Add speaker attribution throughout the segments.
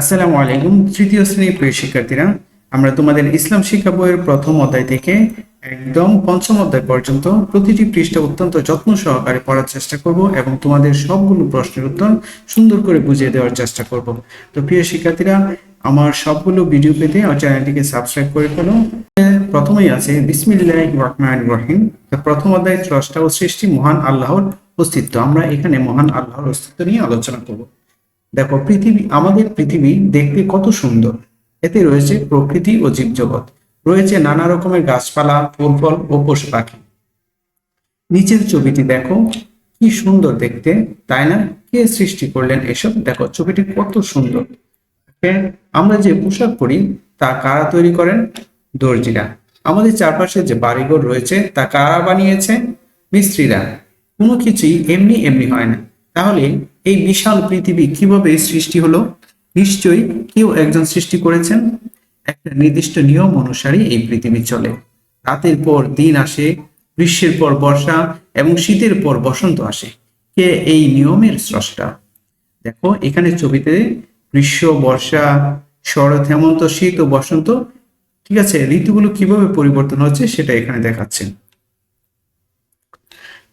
Speaker 1: আসসালামু আলাইকুম, তৃতীয় শ্রেণির প্রিয় শিক্ষার্থীরা। আমরা তোমাদের ইসলাম শিক্ষা বইয়ের প্রথম অধ্যায় থেকে একদম পঞ্চম অধ্যায় পর্যন্ত প্রতিটি পৃষ্ঠা অত্যন্ত যত্ন সহকারে পড়ার চেষ্টা করব এবং তোমাদের সবগুলো প্রশ্নের উত্তর সুন্দর করে বুঝিয়ে দেওয়ার চেষ্টা করব। তো প্রিয় শিক্ষার্থীরা, আমার সবগুলো ভিডিও পেতে আমার চ্যানেলটিকে সাবস্ক্রাইব করে ফেলো। প্রথমেই আছে বিসমিল্লাহ রহমান রহিম। প্রথম অধ্যায় স্রষ্টা ও সৃষ্টি মহান আল্লাহর অস্তিত্ব। আমরা এখানে মহান আল্লাহর অস্তিত্ব নিয়ে আলোচনা করব। দেখো, পৃথিবী, আমাদের পৃথিবী দেখতে কত সুন্দর। এতে রয়েছে প্রকৃতি ও জীবজগৎ। রয়েছে নানা রকমের গাছপালা ফুল ফল ও পশু পাখি। নিচের ছবিটি দেখো, কি সুন্দর দেখতে, তাই না? কে সৃষ্টি করলেন এসব? দেখো, ছবিটি কত সুন্দর? আমরা যে পোশাক পরি, তা কারা তৈরি করেন? দর্জিরা। আমাদের চারপাশে যে বাড়িঘর রয়েছে, তা কারা বানিয়েছে? মিস্ত্রিরা। কোনো কিছুই এমনি এমনি হয় না। তাহলে এই বিশাল পৃথিবী কীভাবে সৃষ্টি হলো? নিশ্চয়ই কেউ একজন সৃষ্টি করেছেন। একটা নির্দিষ্ট নিয়ম অনুসারে এই পৃথিবী চলে। রাতের পর দিন আসে, গ্রীষ্মের পর বর্ষা এবং শীতের পর বসন্ত আসে। কে এই নিয়মের স্রষ্টা? দেখো, এখানে ছবিতে গ্রীষ্ম, বর্ষা, শরৎ, হেমন্ত, শীত ও বসন্ত, ঠিক আছে, ঋতুগুলো কীভাবে পরিবর্তন হচ্ছে সেটা এখানে দেখাচ্ছেন।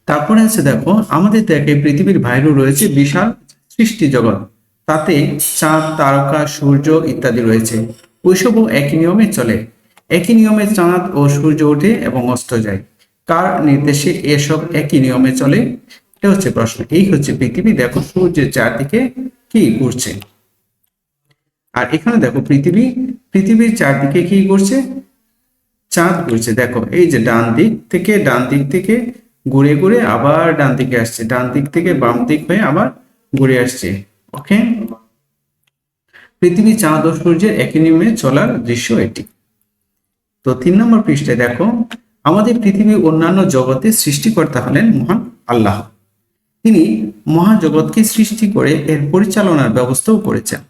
Speaker 1: তারপরে আছে দেখো, আমাদের দেখে পৃথিবীর বাইরেও রয়েছে বিশাল সৃষ্টি জগৎ। তাতে চাঁদ, তারকা, সূর্য ইত্যাদি রয়েছে। ওইসবও একই নিয়মে চলে। একই নিয়মে চাঁদ ও সূর্য ওঠে এবং অস্ত যায়। কার নির্দেশে এসব একই নিয়মে চলে? এটা হচ্ছে প্রশ্ন। এই হচ্ছে পৃথিবী। দেখো, সূর্যের চারদিকে কি ঘুরছে? আর এখানে দেখো, পৃথিবী, পৃথিবীর চারদিকে কি করছে চাঁদ ঘুরছে। দেখো, এই যে ডান দিক থেকে, ডান দিক থেকে ঘুরে ঘুরে আবার ডান দিকে আসছে। ডান দিক থেকে বাম দিক হয়ে আবার ঘুরে আসছে। ওকে পৃথিবী চাঁদ ও সূর্যের একই নিয়মে চলার দৃশ্য এটি। তো তিন নম্বর পৃষ্ঠায় দেখো, আমাদের পৃথিবী অন্যান্য জগতে সৃষ্টিকর্তা হলেন মহান আল্লাহ। তিনি মহাজগৎকে সৃষ্টি করে এর পরিচালনার ব্যবস্থাও করেছেন।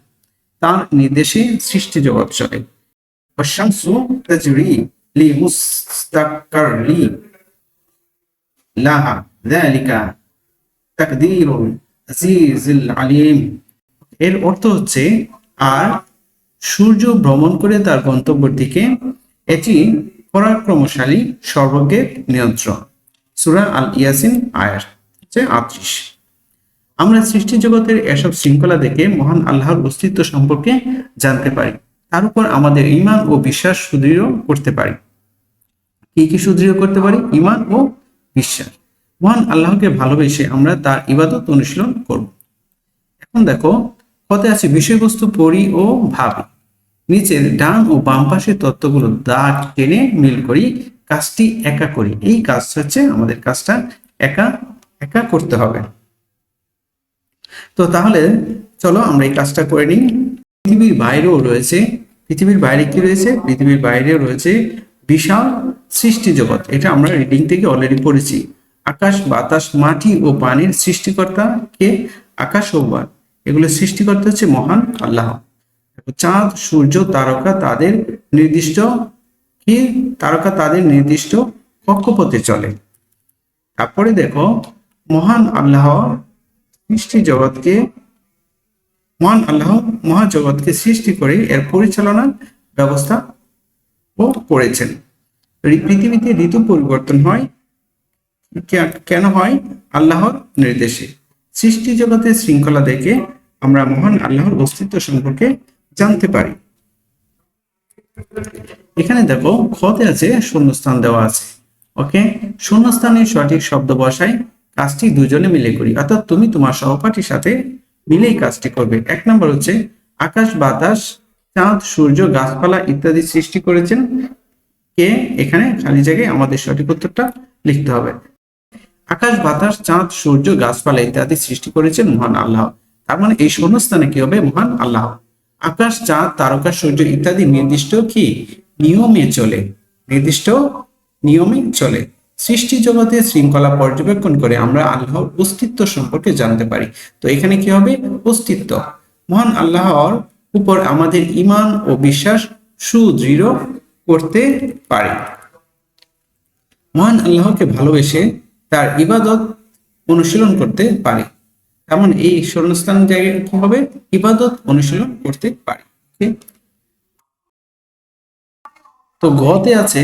Speaker 1: তার নির্দেশে সৃষ্টি জগৎ চলে। লাহা ذلك تقدير عزيز العليم এর অর্থ হচ্ছে, আর সূর্য ভ্রমণ করে তার গন্তব্যের দিকে এটি পরাক্রমশালী সর্বজ্ঞের নিয়ন্ত্রণ। সুরা আল ইয়াসিন আয়ার হচ্ছে আত্রিশ আমরা সৃষ্টি জগতের এসব শৃঙ্খলা দেখে মহান আল্লাহর অস্তিত্ব সম্পর্কে জানতে পারি। তার উপর আমাদের ইমান ও বিশ্বাস সুদৃঢ় করতে পারি। কি কি সুদৃঢ় করতে পারি? ইমান ও বিশ্বাস মহান আল্লাহকে ভালোবেসে আমরা তার ইবাদত অনুশীলন করব। এখন দেখো কতে আছে বিষয়বস্তু পড়ি ও ভাবি। নিচের ডান ও বাম পাশের তত্ত্বগুলো দাগ টেনে মিল করি, কাজটি একা করি। এই কাজ হচ্ছে আমাদের কাজটা একা একা করতে হবে। তো তাহলে চলো আমরা এই কাজটা করে নিই। পৃথিবীর বাইরেও রয়েছে, পৃথিবীর বাইরে কি রয়েছে? পৃথিবীর বাইরেও রয়েছে বিশাল সৃষ্টি জগৎ। এটা আমরা রিডিং থেকে অলরেডি পড়েছি। আকাশ, বাতাস, মাটি ও পানির সৃষ্টিকর্তা কে? আকাশ ও বান। এগুলো সৃষ্টিকর্তা হচ্ছে মহান আল্লাহ। চাঁদ, সূর্য, তারকা তাদের নির্দিষ্ট কি? তারকা তাদের নির্দিষ্ট কক্ষপথে চলে। তারপরে দেখো, মহান আল্লাহ সৃষ্টি জগৎকে, মহান আল্লাহ মহাজগৎকে সৃষ্টি করে এর পরিচালনার ব্যবস্থা ও করেছেন। পৃথিবীতে ঋতু পরিবর্তন হয়, কেন হয়? আল্লাহর নির্দেশে। সৃষ্টি জগতের শৃঙ্খলা দেখে আমরা মহান আল্লাহর অস্তিত্ব সম্পর্কে জানতে পারি। এখানে দেখো খতে আছে, শূন্যস্থান দেওয়া আছে। ওকে? শূন্যস্থানে সঠিক শব্দ বসায় কাজটি দুজনে মিলে করি। অর্থাৎ তুমি তোমার সহপাঠীর সাথে মিলেই কাজটি করবে। এক নম্বর হচ্ছে, আকাশ, বাতাস, চাঁদ, সূর্য, গাছপালা ইত্যাদি সৃষ্টি করেছেন। কে? এখানে খালি জায়গায় আমাদের সঠিক উত্তরটা লিখতে হবে। আকাশ, বাতাস, চাঁদ, সূর্য, গাছপালা ইত্যাদি সৃষ্টি করেছেন মহান আল্লাহ। তার মানে এই শূন্যস্থানে কি হবে? মহান আল্লাহ। আকাশ, চাঁদ, তারকা, সূর্য ইত্যাদি নির্দিষ্ট কি? নিয়মে চলে। নির্দিষ্ট নিয়মে চলে। সৃষ্টি জগতে শৃঙ্খলা পর্যবেক্ষণ করে আমরা আল্লাহর অস্তিত্ব সম্পর্কে জানতে পারি। তো এখানে কি হবে? অস্তিত্ব। মহান আল্লাহর উপর আমাদের ইমান ও বিশ্বাস সুদৃঢ় করতে পারি। মহান আল্লাহকে ভালোবেসে তার ইবাদত অনুশীলন করতে পারি। তেমন এই শূন্যস্থান জায়গায় কি হবে, ইবাদত অনুশীলন করতে পারি। তো গতে আছে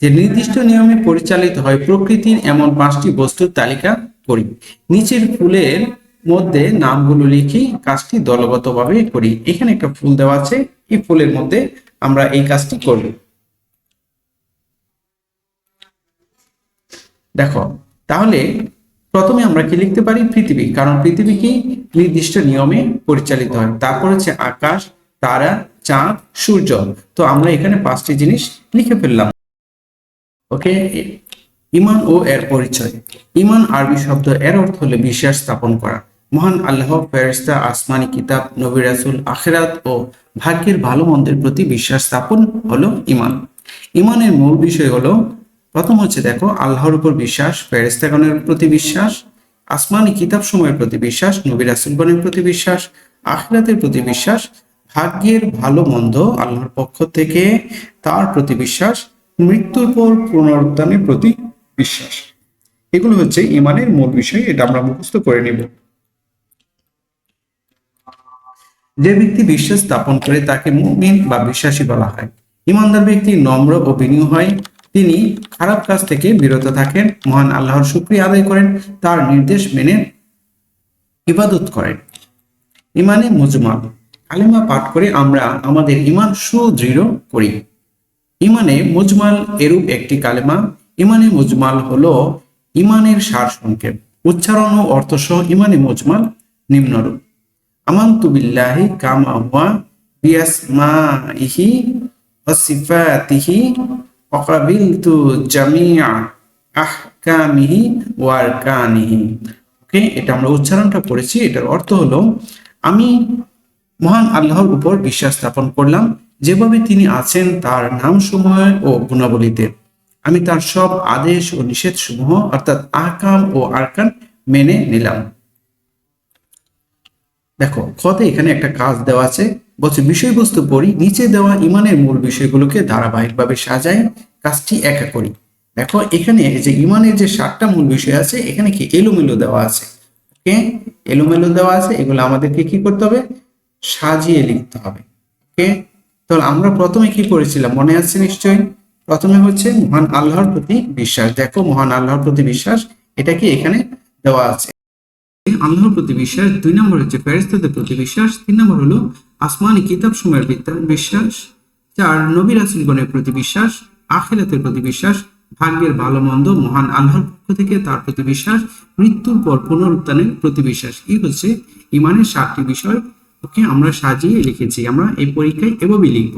Speaker 1: যে নির্দিষ্ট নিয়মে পরিচালিত হয় প্রকৃতির এমন পাঁচটি বস্তুর তালিকা করি। নিচের ফুলের মধ্যে নামগুলো লিখি, কাজটি দলগতভাবে করি। এখানে একটা ফুল দেওয়া আছে, এই ফুলের মধ্যে আমরা এই কাজটি করব। দেখো, তাহলে প্রথমে আমরা কি লিখতে পারি? পৃথিবী। কারণ পৃথিবী কি? নির্দিষ্ট নিয়মে পরিচালিত হয়। তারপর হচ্ছে আকাশ, তারা, চাঁদ, সূর্য। তো আমরা এখানে পাঁচটি জিনিস লিখে ফেললাম। ওকে? ইমান ও এর পরিচয়। ইমান আরবি শব্দ এর অর্থ হলো বিশ্বাস স্থাপন করা। মহান আল্লাহ ফেরেস্তা আসমানি কিতাব, নবী রাসুল, আখেরাত ও ভাগ্যের ভালো মন্দের প্রতি বিশ্বাস স্থাপন হলো ইমান। ইমানের মূল বিষয় হলো প্রথম হচ্ছে দেখো, আল্লাহর উপর বিশ্বাস ফেরেস্তাগণের প্রতি বিশ্বাস, আসমানি কিতাব সময়ের প্রতি বিশ্বাস, নবী রাসুলগণের প্রতি বিশ্বাস, আখেরাতের প্রতি বিশ্বাস, ভাগ্যের ভালো মন্দ আল্লাহর পক্ষ থেকে তার প্রতি বিশ্বাস, মৃত্যুর পর পুনরুত্থানের প্রতি বিশ্বাস। এগুলো হচ্ছে ইমানের মূল বিষয়, এটা আমরা মুখস্থ করে নেব। যে ব্যক্তি বিশ্বাস স্থাপন করে তাকে মুমিন বা বিশ্বাসী বলা হয়। ইমানদার ব্যক্তি নম্র ও বিনীয় হয় তিনি খারাপ কাজ থেকে বিরত থাকেন, মহান আল্লাহর শুক্রিয়া আদায় করেন, তার নির্দেশ মেনে ইবাদত করেন। ইমানে মুজমাল কালিমা পাঠ করে আমরা আমাদের ইমান সুদৃঢ় করি। ইমানে মুজমাল এরূপ একটি কালেমা, ইমানে মুজমাল হলো ইমানের সার সংক্ষেপ, উচ্চারণ ও অর্থ সহ ইমানে মুজমাল নিম্নরূপ। আমান্তু বিল্লাহি কামা হুয়া বিয়াসমাইহি ওয়া সিফাতিহি ওয়া কাবিলতু জামিআ আহকামিহি ওয়া আরকানিহি ওকে এটা আমরা উচ্চারণটা করেছি এটার অর্থ হলো, আমি মহান আল্লাহর উপর বিশ্বাস স্থাপন করলাম, যেভাবে তিনি আছেন তার নাম সমূহ ও গুণাবলীতে। আমি তার সব আদেশ ও নিষেধ সমূহ অর্থাৎ আহকাম ও আরকান মেনে নিলাম। দেখো, খতে এখানে একটা কাজ দেওয়া আছে বলছে বিষয়বস্তু পড়ি, নিচে দেওয়া ইমানের মূল বিষয়গুলোকে ধারাবাহিকভাবে সাজাই, কাজটি একা করি। দেখো, এখানে যে ইমানের যে সাতটা মূল বিষয় আছে, এখানে কি এলোমেলো দেওয়া আছে? ওকে? এলোমেলো দেওয়া আছে, এগুলো আমাদেরকে কি করতে হবে? সাজিয়ে লিখতে হবে। ওকে? তাহলে আমরা প্রথমে কি করেছিলাম? মনে আছে নিশ্চয়ই? প্রথমে হচ্ছে মহান আল্লাহর প্রতি বিশ্বাস। দেখো, মহান আল্লাহর প্রতি বিশ্বাস, এটা কি এখানে দেওয়া আছে? আল্লাহর প্রতি বিশ্বাস, দুই নম্বর হচ্ছে ফেরেস্তাদের প্রতি বিশ্বাস, তিন নম্বর হলো আসমানি কিতাব সময়ের বিশ্বাস। চার, নবী রাসুলগণের প্রতি বিশ্বাস, আখিরাতের প্রতি বিশ্বাস, ভাগ্যের ভালো মন্দ, মহান আল্লাহর পক্ষ থেকে তার প্রতি বিশ্বাস, মৃত্যুর পর পুনরুত্থানের প্রতি বিশ্বাস। এই হচ্ছে ইমানের সাতটি বিষয়। ওকে, আমরা সাজিয়ে লিখেছি, আমরা এই পরীক্ষায় এভাবেই লিখব।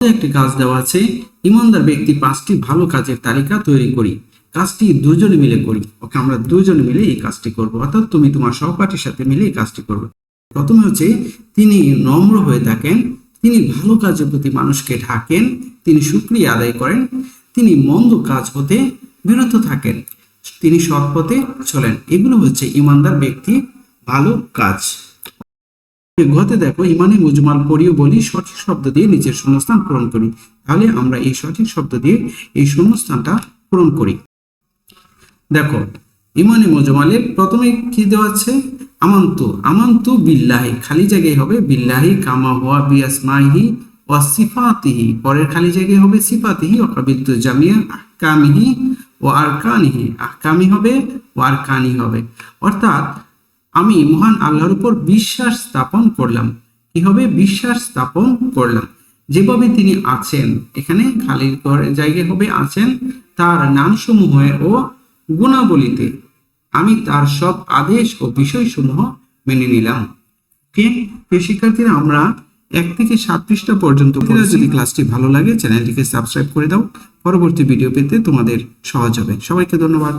Speaker 1: একটি কাজ দেওয়া আছে। ইমানদার ব্যক্তি পাঁচটি ভালো কাজের তালিকা তৈরি করি। কাজটি দুজনে মিলে করি ওকে, আমরা দুজনে মিলে এই কাজটি করব। অর্থাৎ তুমি তোমার সহপাঠীর সাথে মিলে এই কাজটি করবে। প্রথমে হচ্ছে, তিনি নম্র হয়ে থাকেন, তিনি ভালো কাজের প্রতি মানুষকে ঢাকেন, তিনি সুক্রিয়া আদায় করেন, তিনি মন্দ কাজ হতে বিরত থাকেন, তিনি সৎ পথে চলেন। এগুলো হচ্ছে ইমানদার ব্যক্তি, ভালো কাজ। ঘতে দেখো, ইমানে মুজমাল পড়িও বলি, সঠিক শব্দ দিয়ে নিচের শূন্যস্থান পূরণ করি। তাহলে আমরা এই সঠিক শব্দ দিয়ে এই শূন্যস্থানটা পূরণ করি। দেখো, ইমানে মুজমালের প্রথমে কি দেওয়া আছে? আমন্তু, আমান্তু বিল্লাহি, খালি জায়গায় হবে বিল্লাহি কামা হুয়া বিয়াসমাইহি ওয়া সিফাতিহি। পরের খালি জায়গায় হবে সিফাতিহি ও কাবিলতু জামিয়া আহকামিহি ও আরকানিহি। আহকামি হবে ও আরকানি হবে। অর্থাৎ আমি মহান আল্লাহর উপর বিশ্বাস স্থাপন করলাম। কি হবে? বিশ্বাস স্থাপন করলাম। যেভাবে তিনি আছেন, এখানে খালি জায়গায় হবে আছেন, তার নামসমূহ ও গুণাবলীতে আমি তার সব আদেশ ও বিষয়সমূহ মেনে নিলাম। শিক্ষার্থীরা আমরা এক থেকে সাত পৃষ্ঠা পর্যন্ত যদি ক্লাসটি ভালো লাগে চ্যানেলটিকে সাবস্ক্রাইব করে দাও। পরবর্তী ভিডিও পেতে তোমাদের সহজ হবে। সবাইকে ধন্যবাদ।